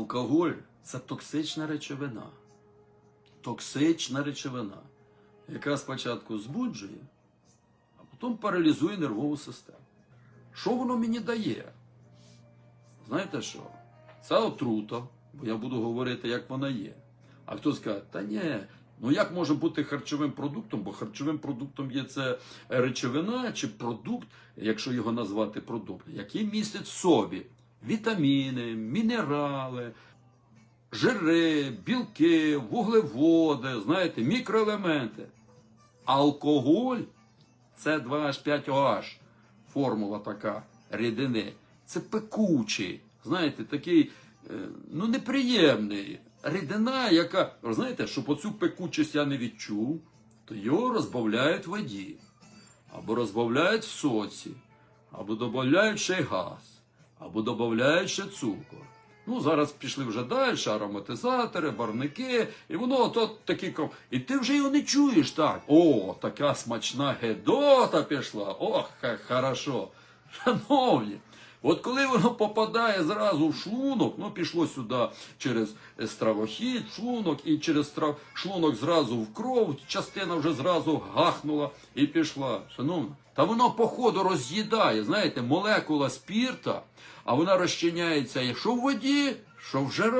Алкоголь це токсична речовина. Токсична речовина, яка спочатку збуджує, а потім паралізує нервову систему. Що воно мені дає? Знаєте що? Це отрута, бо я буду говорити, як вона є. А хто скаже, та ні, ну як може бути харчовим продуктом, бо харчовим продуктом є це речовина чи продукт, якщо його назвати продуктом, який містить в собі вітаміни, мінерали, жири, білки, вуглеводи, знаєте, мікроелементи. Алкоголь це 2H5OH, формула така рідини. Це пекучий, знаєте, такий е, ну, неприємний. Рідина, яка, знаєте, щоб оцю пекучість я не відчув, то його розбавляють в воді, або розбавляють в соці, або додають ще й газ, або додають ще цукор. Ну, зараз пішли вже далі, ароматизатори, барники, і воно то такі І ти вже його не чуєш так. О, така смачна гедота пішла. Ох, як хорошо. Шановні, от коли воно попадає зразу в шлунок, ну пішло сюди через е, стравохід, шлунок, і через страв... шлунок зразу в кров, частина вже зразу гахнула і пішла. Шановна, та воно по ходу роз'їдає, знаєте, молекула спірта, а вона розчиняється, що в воді, що в жиру.